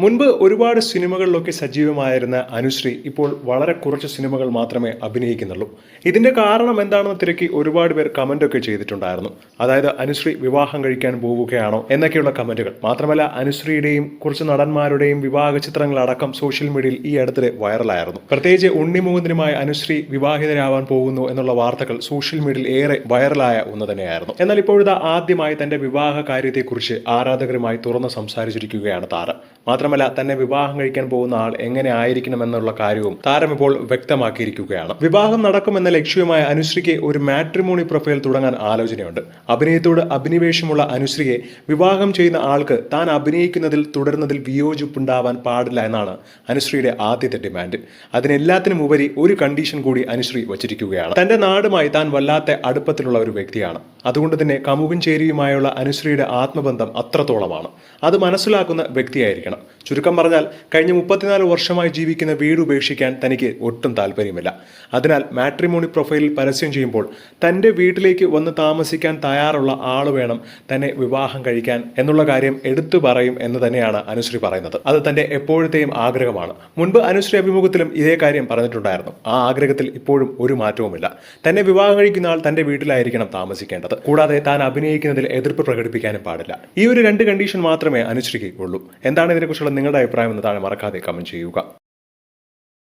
മുൻപ് ഒരുപാട് സിനിമകളിലൊക്കെ സജീവമായിരുന്ന അനുശ്രീ ഇപ്പോൾ വളരെ കുറച്ച് സിനിമകൾ മാത്രമേ അഭിനയിക്കുന്നുള്ളൂ. ഇതിന്റെ കാരണം എന്താണെന്ന് തിരക്കി ഒരുപാട് പേർ കമന്റ് ഒക്കെ ചെയ്തിട്ടുണ്ടായിരുന്നു. അതായത് അനുശ്രീ വിവാഹം കഴിക്കാൻ പോവുകയാണോ എന്നൊക്കെയുള്ള കമന്റുകൾ. മാത്രമല്ല അനുശ്രീയുടെയും കുറച്ച് നടന്മാരുടെയും വിവാഹ ചിത്രങ്ങൾ അടക്കം സോഷ്യൽ മീഡിയയിൽ ഈ അടുത്തിടെ വൈറലായിരുന്നു. പ്രത്യേകിച്ച് ഉണ്ണിമുകുന്ദനുമായി അനുശ്രീ വിവാഹിതരാവാൻ പോകുന്നു എന്നുള്ള വാർത്തകൾ സോഷ്യൽ മീഡിയയിൽ ഏറെ വൈറലായ ഒന്ന് തന്നെയായിരുന്നു. എന്നാൽ ഇപ്പോഴത്തെ ആദ്യമായി തന്റെ വിവാഹ കാര്യത്തെക്കുറിച്ച് ആരാധകരുമായി തുറന്ന് സംസാരിച്ചിരിക്കുകയാണ് താരം. മാത്രമല്ല തന്നെ വിവാഹം കഴിക്കാൻ പോകുന്ന ആൾ എങ്ങനെ ആയിരിക്കണം എന്നുള്ള കാര്യവും താരം ഇപ്പോൾ വ്യക്തമാക്കിയിരിക്കുകയാണ്. വിവാഹം നടക്കുമെന്ന ലക്ഷ്യവുമായ അനുശ്രീക്ക് ഒരു മാട്രിമോണി പ്രൊഫൈൽ തുടങ്ങാൻ ആലോചനയുണ്ട്. അഭിനയത്തോട് അഭിനിവേശമുള്ള അനുശ്രീയെ വിവാഹം ചെയ്യുന്ന ആൾക്ക് താൻ അഭിനയിക്കുന്നതിൽ തുടരുന്നതിൽ വിയോജിപ്പുണ്ടാവാൻ പാടില്ല എന്നാണ് അനുശ്രീയുടെ ആദ്യത്തെ ഡിമാൻഡ്. അതിനെല്ലാത്തിനും ഉപരി ഒരു കണ്ടീഷൻ കൂടി അനുശ്രീ വച്ചിരിക്കുകയാണ്. തന്റെ നാടുമായി താൻ വല്ലാത്ത അടുപ്പത്തിലുള്ള ഒരു വ്യക്തിയാണ്. അതുകൊണ്ട് തന്നെ കമുകും ചേരിയുമായുള്ള അനുശ്രീയുടെ ആത്മബന്ധം അത്രത്തോളമാണ്. അത് മനസ്സിലാക്കുന്ന വ്യക്തിയായിരിക്കണം. ചുരുക്കം പറഞ്ഞാൽ കഴിഞ്ഞ മുപ്പത്തിനാല് വർഷമായി ജീവിക്കുന്ന വീട് ഉപേക്ഷിക്കാൻ തനിക്ക് ഒട്ടും താല്പര്യമില്ല. അതിനാൽ മാട്രിമോണി പ്രൊഫൈലിൽ പരസ്യം ചെയ്യുമ്പോൾ തന്റെ വീട്ടിലേക്ക് വന്ന് താമസിക്കാൻ തയ്യാറുള്ള ആൾ വേണം തന്നെ വിവാഹം കഴിക്കാൻ എന്നുള്ള കാര്യം എടുത്തു പറയും എന്ന് തന്നെയാണ് അനുശ്രീ പറയുന്നത്. അത് തന്റെ എപ്പോഴത്തെയും ആഗ്രഹമാണ്. മുൻപ് അനുശ്രീ അഭിമുഖത്തിലും ഇതേ കാര്യം പറഞ്ഞിട്ടുണ്ടായിരുന്നു. ആ ആഗ്രഹത്തിൽ ഇപ്പോഴും ഒരു മാറ്റവുമില്ല. തന്നെ വിവാഹം കഴിക്കുന്ന ആൾ തന്റെ വീട്ടിലായിരിക്കണം താമസിക്കേണ്ടത്. കൂടാതെ താൻ അഭിനയിക്കുന്നതിൽ എതിർപ്പ് പ്രകടിപ്പിക്കാനും പാടില്ല. ഈ ഒരു രണ്ട് കണ്ടീഷൻ മാത്രമേ അനുശ്രീക്ക് ഉള്ളൂ എന്താണ് ഇതിനെക്കുറിച്ചുള്ള നിങ്ങളുടെ അഭിപ്രായം എന്ന് താഴെ മറക്കാതെ കമന്റ് ചെയ്യുക.